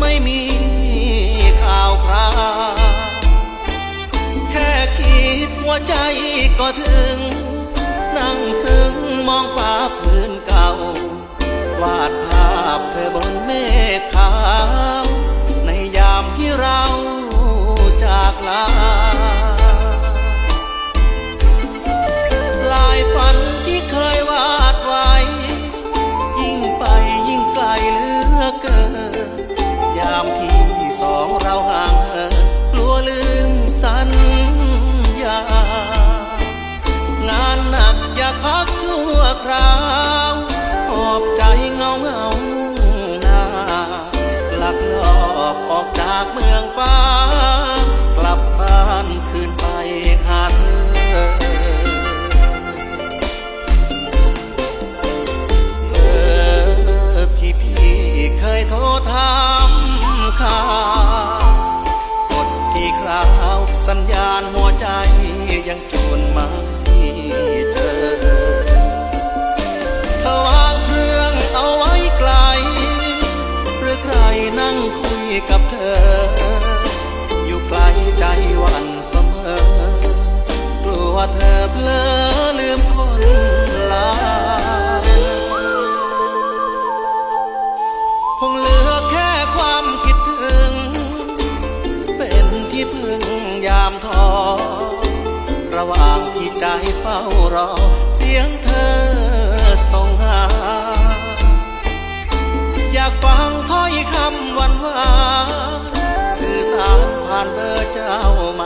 ไม่มีข่าวคราวแค่คิดหัวใจก็ถึง นั่งซึ้งมองฟ้า พักชั่วคราวหอบใจเงาเงาหน้าหลักลอบออกจากเมืองฟ้า กลับบ้านคืนไปหาเธอเออที่พี่เคยโทรถามข่าวกดที่คราวสัญญาณหัวใจยังจนม่ เจอเขาวางเครื่องเอาไว้ไกล หรือใครนั่งคุยกับเธอ อยู่ไกลใจวันเสมอกลัวเธอเพล ใจเฝ้ารอ เสียงเธอส่งหา อยากฟังถ้อยคำหวานหวานสื่อสารผ่านเบอเจ้ามา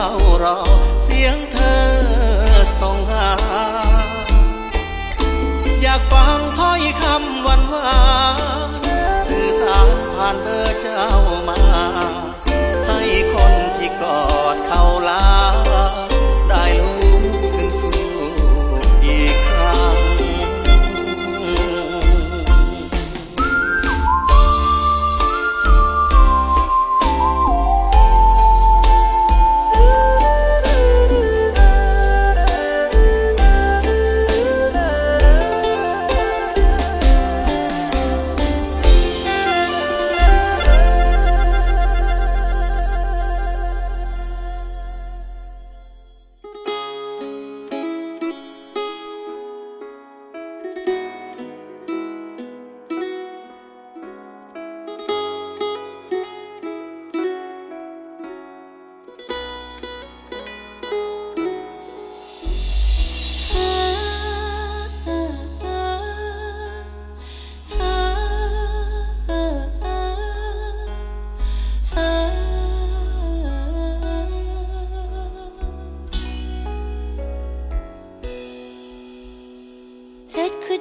ฝ้ารอ เสียงเธอส่งหา อยากฟังถ้อยคำหวานหวานสื่อสารผ่านเธอ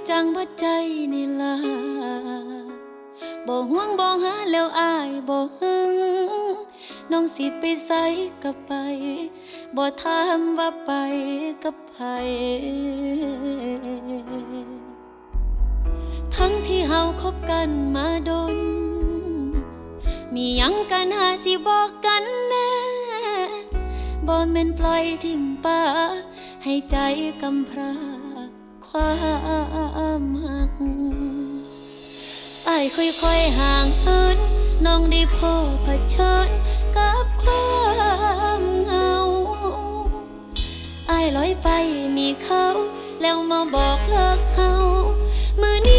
จังบ่ใจนี่ล่ะบ่ห่วงบ่หาแล้วอายบ่หึงน้องสิไปไสก็ไปบ่ถามว่าไปกับไผทั้งที่เฮาคบกันมาดน มียังกันหาสิบอกกันแน่บ่แม่นปล่อยทิ่มป่าให้ใจกำพร้า ความหักอายค่อยๆห่างเหินน้องได้พบเผชิญกับความเหงาไอ้ลอยไปมีเขา แล้วมาบอกเลิกเฮามือนี้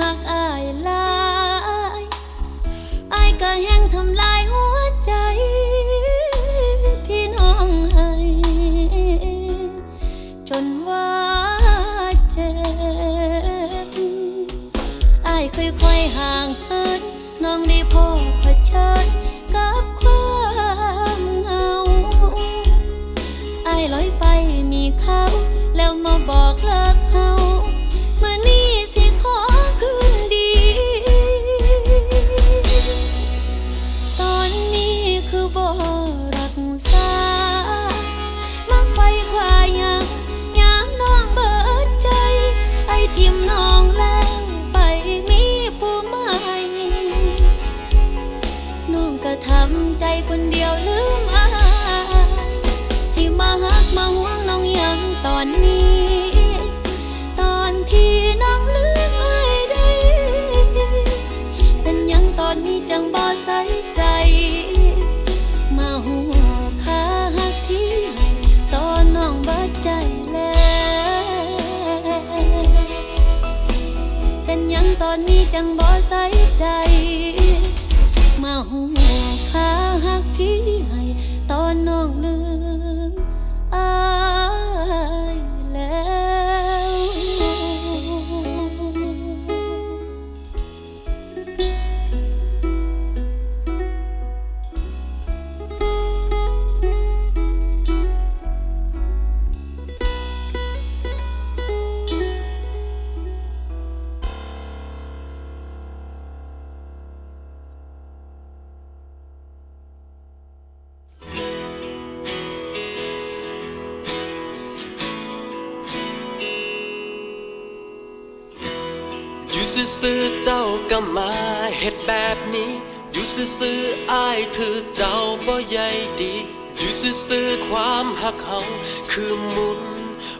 หักอายหลายอายก็แห้งทำลายหัวใจที่น้องให้จนว่าเจ็บอายค่อยๆห่างเหินน้องได้พบเผชิญกับความเหงาอายลอยไปมีเขาแล้วมาบอกเลิกเฮาำใจคนเดียวลืมอายสิมาหักมาห่วงน้องยังตอนนี้ ตอนที่น้องลืมไอ้ได้ เป็นยังตอนนี้จังบ่ใส่ใจ มาหัวคาหักที่ให้ตอนน้องบ่ใจแล้ว เป็นยังตอนนี้จังบ่ใส่ใจ มาหัวค่าหักที่ให้ตอนน้องลืมอายแล้ว ซื่อเจ้าก็มาเฮ็ดแบบนี้ อยู่ซื่อๆอายถือเจ้าบ่ใหญ่ดี อยู่ซื่อๆความหักเฮาคือมุน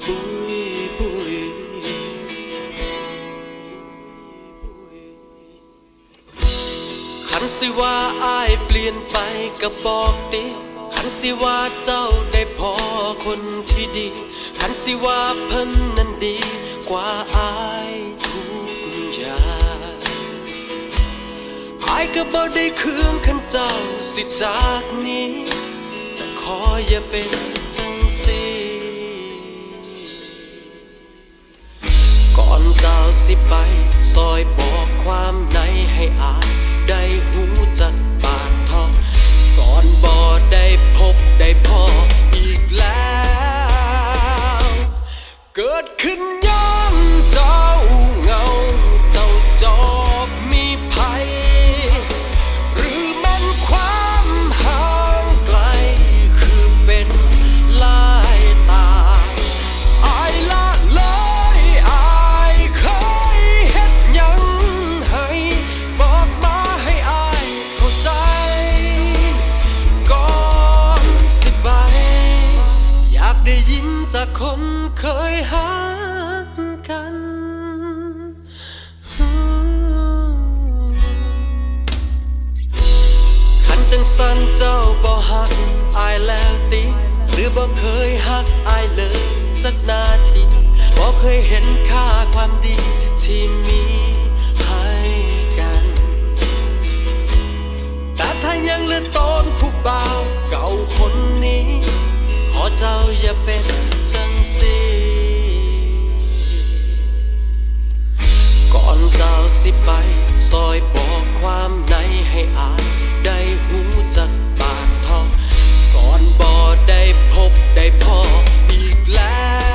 ปุยปุยคันสิว่าอายเปลี่ยนไปก็บอกติคันสิว่าเจ้าได้พอคนที่ดีคันสิว่าเพิ่นนั้นดีกว่าอายายก็บ่ได้คืองขันเจ้าสิจากนี้ แต่ขออย่าเป็นจังสีก่อนเจ้าสิไป ซอยบอกความในให้อายได้หูจักปากทองก่อนบ่ได้พบได้พออีกแล้ว เกิดขึ้น ได้ยินจากคนเคยหักกัน ขันจังสันเจ้าบ่หักอายแล้วติ หรือบ่เคยหักอายเลยจักนาทีบ่เคยเห็นค่าความดีที่มีให้กัน แต่ถ้ายังเลือดตอนผู้บ่าวเก่าคนนี้ อเจ้าอย่าเป็นจังสีก่อนเจ้าสิไป ซอยบอกความในให้อาย ได้หูจักปากทอง ก่อนบ่ได้พบได้พออีกแล้ว